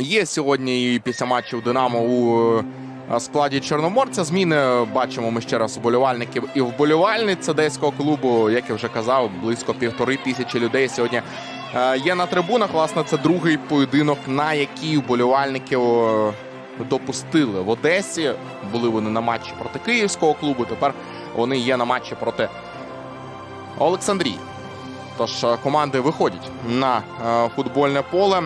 Є сьогодні і після матчів Динамо у е, складі Чорноморця. Зміни бачимо ми ще раз вболівальників і вболівальниць одеського клубу. Як я вже казав, близько півтори тисячі людей сьогодні е, є на трибунах. Власне, це другий поєдинок, на який вболівальників е, допустили в Одесі. Були вони на матчі проти київського клубу. Тепер вони є на матчі проти Олександрії. Тож е, команди виходять на е, футбольне поле.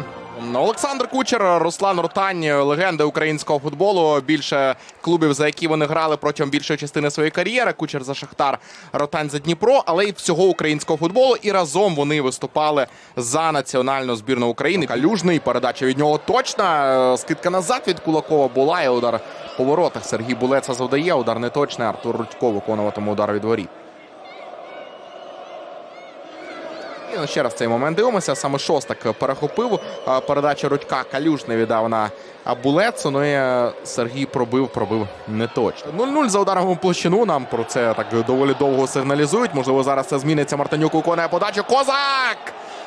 Олександр Кучер, Руслан Ротань, легенди українського футболу. Більше клубів, за які вони грали протягом більшої частини своєї кар'єри. Кучер за Шахтар, Ротань за Дніпро, але й всього українського футболу. І разом вони виступали за національну збірну України. Калюжний передача від нього точна. Скидка назад від Кулакова була. І удар по воротах. Сергій Булеца завдає. Удар не точний. Артур Рудько виконуватиме удар від воріт. І ще раз цей момент дивимося. Саме Шостак перехопив передача Рудька. Калюш не віддав на а, Булецу. Ну і е, Сергій пробив, пробив не точно. 0-0 за ударом у площину. Нам про це так доволі довго сигналізують. Можливо, зараз це зміниться. Мартинюк виконує подачу. Козак!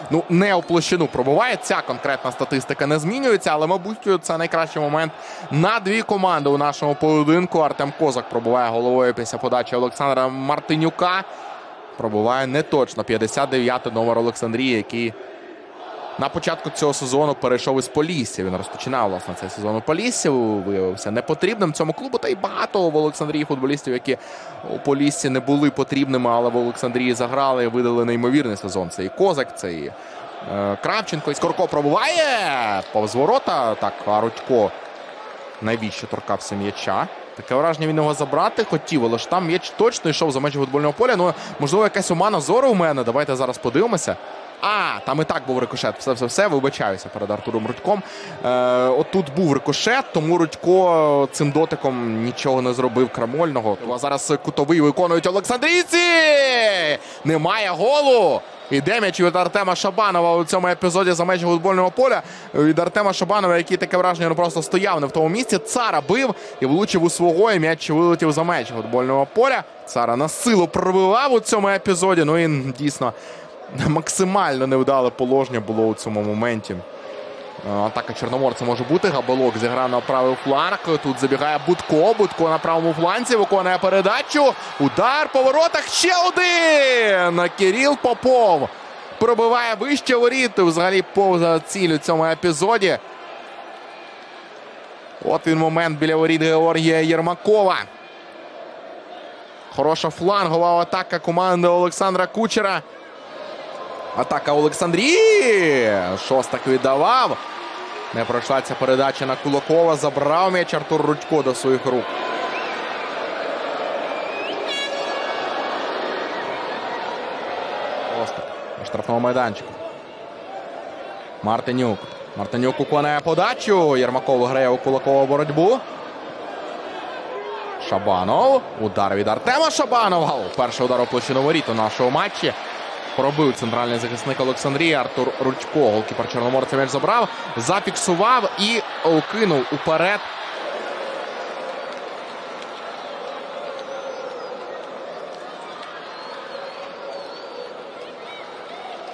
Ну, не у площину пробуває. Ця конкретна статистика не змінюється, але, мабуть, це найкращий момент на дві команди у нашому поєдинку. Артем Козак пробуває головою після подачі Олександра Мартинюка. Пробуває неточно 59-й номер Олександрії, який на початку цього сезону перейшов із Полісся. Він розпочинав власне цей сезон у Поліссі. Виявився непотрібним цьому клубу. Та й багато в Олександрії футболістів, які у Поліссі не були потрібними, але в Олександрії заграли і видали неймовірний сезон. Це і Козак, це і е, Кравченко. І Скорко пробуває повз ворота. Так, а Рудько найбільше торкався м'яча. Таке враження він його забрати хотів, але ж там м'яч точно йшов за межі футбольного поля. Ну, можливо, якась омана зору у мене. Давайте зараз подивимося. А, там і так був рикошет. Все, все, все. Вибачаюся перед Артуром Рудьком. Е, отут був рикошет, тому Рудько цим дотиком нічого не зробив крамольного. А зараз кутовий виконують Олександрійці! Немає голу. Іде м'яч від Артема Шабанова у цьому епізоді за межі футбольного поля. Від Артема Шабанова, який таке враження ну, просто стояв не в тому місці. Цара бив і влучив у свого, і м'яч вилетів за межі футбольного поля. Цара на силу пробивав у цьому епізоді. Ну і дійсно максимально невдале положення було у цьому моменті. Е, Атака Чорноморця може бути. Габелок зіграв на правий фланг. Тут забігає Будко. Будко на правому фланзі виконує передачу. Удар по воротах. Ще один. Кирил Попов пробиває вище воріт. Взагалі повза ціль у цьому епізоді. От він момент біля воріт Георгія Єрмакова. Хороша флангова атака команди Олександра Кучера. Атака Олександрії. Шостак віддавав. Не пройшла ця передача на Кулакова. Забрав м'яч Артур Рудько до своїх рук. Шостак на штрафному майданчику. Мартинюк. Мартинюк виконує подачу. Єрмаков виграє у Кулакова боротьбу. Шабанов. Удар від Артема Шабанова. Перший удар у площину воріт у нашому матчі. Пробив центральний захисник Олександрії Артур Рудько. Голкіпер Чорноморця м'яч забрав, зафіксував і кинув уперед.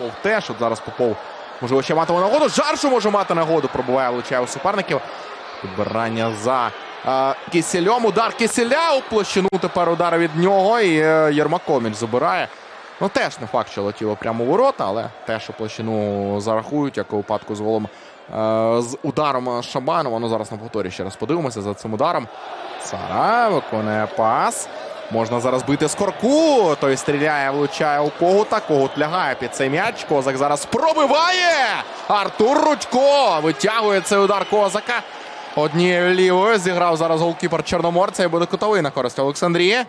Попов теж. От зараз Попов можливо ще матиме нагоду. Жаршу може мати нагоду. Пробуває влучає у суперників. Підбирання за е, Кисельом. Удар Киселя у площину. Тепер удар від нього. І е, Єрмакович забирає. Ну, теж не факт, що летіло прямо у ворота, але теж у площину зарахують, як у випадку з голом е, з ударом Шабанова. Ну, зараз на повторі ще раз подивимося за цим ударом. Сара виконує пас. Можна зараз бити скорку. Той стріляє, влучає у когута. Когут лягає під цей м'яч. Козак зараз пробиває. Артур Рудько витягує цей удар козака. Однією лівою зіграв зараз голкіпер Чорноморця і буде кутовий на користь Олександрії.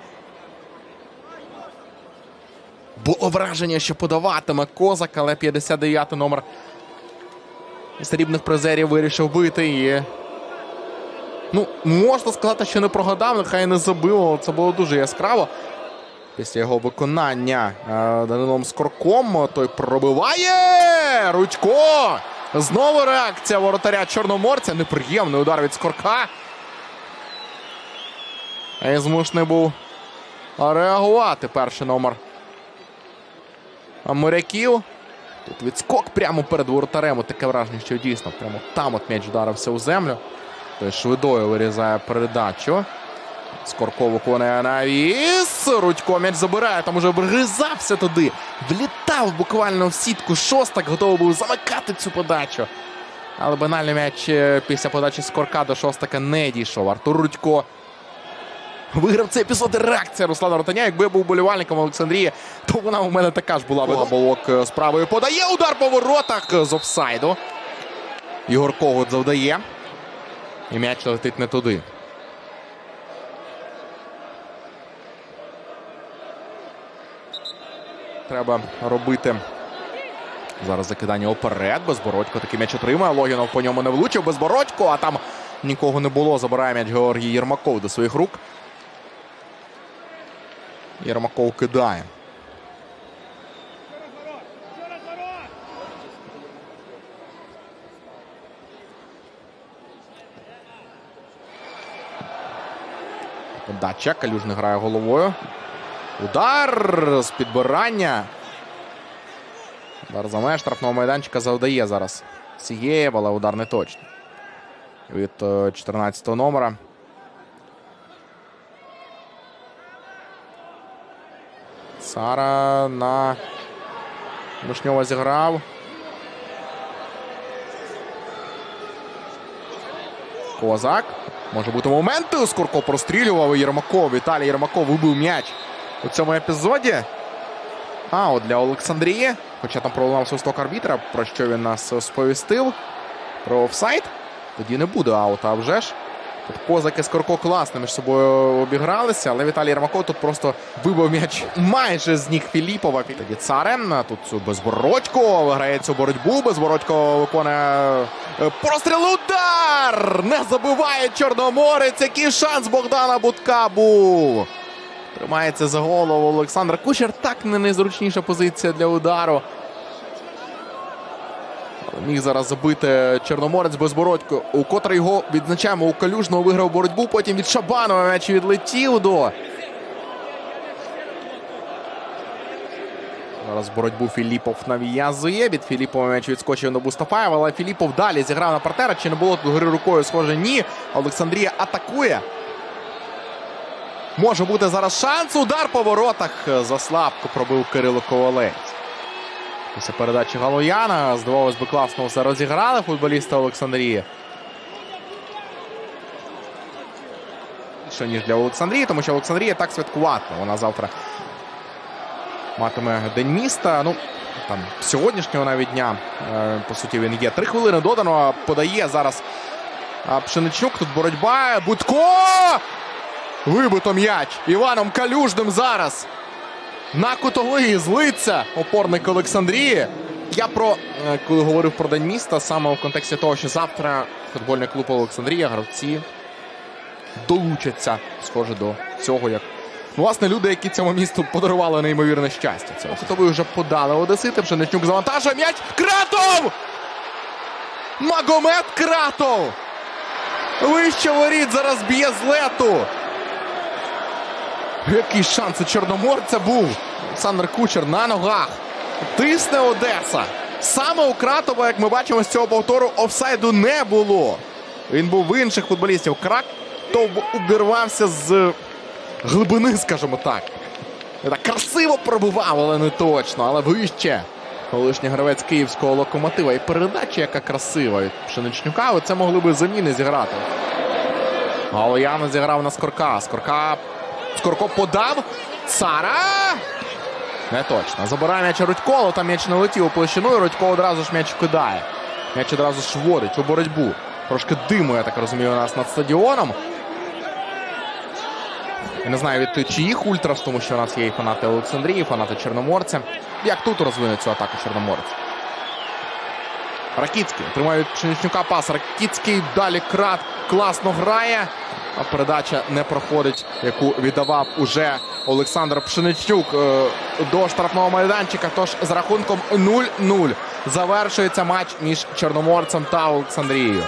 Було враження, що подаватиме козак, але 59-й номер срібних призерів вирішив бити. І... Ну, можна сказати, що не прогадав, нехай не забив. але Це було дуже яскраво. Після його виконання е, Данилом Скорком той пробиває. Рудько! Знову реакція воротаря Чорноморця. Неприємний удар від Скорка. І змушений був реагувати перший номер моряків. Тут відскок прямо перед воротарем. От Таке враження, що дійсно прямо там от м'яч вдарився у землю. Той швидою вирізає передачу. Скорко виконує навіс. Рудько м'яч забирає. Там уже вгризався туди. Влітав буквально в сітку. Шостак готовий був замикати цю подачу. Але банальний м'яч е, після подачі Скорка до шостака не дійшов. Артур Рудько виграв цей епізод. Реакція Руслана Ротаня. Якби я був болівальником Олександрії, то вона у мене така ж була. Балок з правою подає удар по воротах з офсайду. Ігор Когут завдає. І м'яч летить не туди. Треба робити. Зараз закидання оперед. Безбородько такий м'яч отримає. Логінов по ньому не влучив. Безбородько, а там нікого не було. Забирає м'яч Георгій Єрмаков до своїх рук. Єрмаков кидає. Подача. Калюжний грає головою. Удар з підбирання. Удар за меж штрафного майданчика завдає зараз. Сієєв, але удар не точний. Від 14 номера. Сара на Вишньова зіграв. Козак. Може бути моменти. Скорко прострілював Єрмаков. Віталій Єрмаков вибив м'яч у цьому епізоді. А, от для Олександрії. Хоча там пролунав свисток арбітра, про що він нас сповістив. Про офсайд. Тоді не буде аута, а вже ж. Тут Козак і Скорко класно між собою обігралися, але Віталій Єрмаков тут просто вибив м'яч майже з ніг Філіпова. Тоді Царен. Тут Безбородько виграє цю боротьбу. Безбородько виконує е, постріл. Удар! Не забиває Чорноморець. Який шанс Богдана Будка був. Тримається за голову Олександр Кучер. Так не найзручніша позиція для удару. Міг зараз забити Чорноморець Безбородько, у котрий його відзначаємо у Калюжного виграв боротьбу. Потім від Шабанова м'яч відлетів до. Зараз боротьбу Філіпов нав'язує. Від Філіпова м'яч відскочив на Бустафаєва, але Філіпов далі зіграв на партнера. Чи не було тут гри рукою? Схоже, ні. Олександрія атакує. Може бути зараз шанс. Удар по воротах. Заслабко пробив Кирило Ковалець. Після передачі Галояна. Здавалось би, класно все розіграли футболісти Олександрії. Більше, ніж для Олександрії, тому що Олександрія так святкуватиме. Вона завтра матиме День міста. Ну, там сьогоднішнього навіть дня, е, по суті, він є. Три хвилини додано. Подає зараз Пшеничук. Тут боротьба. Будько! Вибито м'яч Іваном Калюжним зараз. На кутовий злиться опорник Олександрії. Я про е, коли говорив про день міста, саме в контексті того, що завтра футбольний клуб Олександрія, гравці долучаться, схоже, до цього, як ну, власне люди, які цьому місту подарували неймовірне щастя. Це кутовий вже подали Одесити. Пшеничнюк завантажує м'яч. Кратов! Магомед Кратов! Вище воріт зараз б'є з лету. Який шанс у Чорноморця був. Олександр Кучер на ногах. Тисне Одеса. Саме у Кратова, як ми бачимо з цього повтору, офсайду не було. Він був в інших футболістів. Кратов убірвався з глибини, скажімо так. Так красиво пробував, але не точно. Але вище. Колишній гравець київського локомотива. І передача, яка красива від Пшеничнюка. Оце могли би заміни зіграти. Галояна зіграв на Скорка. Скорка. Скорко подав. Сара. Не точно. Забирає м'яч Рудько, але там м'яч не летів у площину. І Рудько одразу ж м'яч кидає. М'яч одразу ж вводить у боротьбу. Трошки диму, я так розумію, у нас над стадіоном. Я не знаю від чиїх ультрас, тому що у нас є і фанати Олександрії, і фанати Чорноморця. Як тут розвине цю атаку Чорноморець? Ракіцький тримає від Пшеничнюка пас. Ракіцький далі крат класно грає. Передача не проходить, яку віддавав уже Олександр Пшеничнюк е, до штрафного майданчика. Тож з рахунком 0-0 завершується матч між Чорноморцем та Олександрією.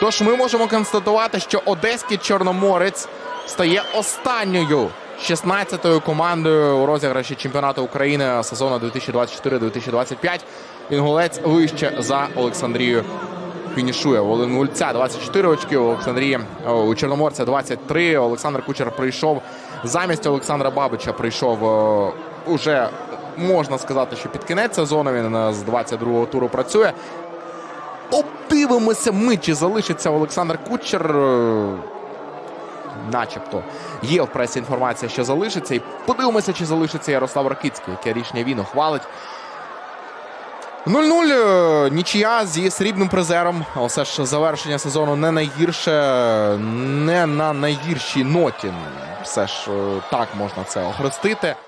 Тож ми можемо констатувати, що одеський Чорноморець стає останньою 16-ю командою у розіграші чемпіонату України сезону 2024-2025. Інгулець вище за Олександрію фінішує. У Інгульця 24 очки, у Олександрії у Чорноморця 23. Олександр Кучер прийшов замість Олександра Бабича. Прийшов уже можна сказати, що під кінець сезону він е, з 22-го туру працює. Обдивимося ми, чи залишиться Олександр Кучер. Е, Начебто є в пресі інформація, що залишиться. І подивимося, чи залишиться Ярослав Ракицький, яке рішення він ухвалить. 0-0. е, Нічия зі срібним призером. Все ж завершення сезону не найгірше, не на найгіршій ноті. Все ж е, так можна це охрестити.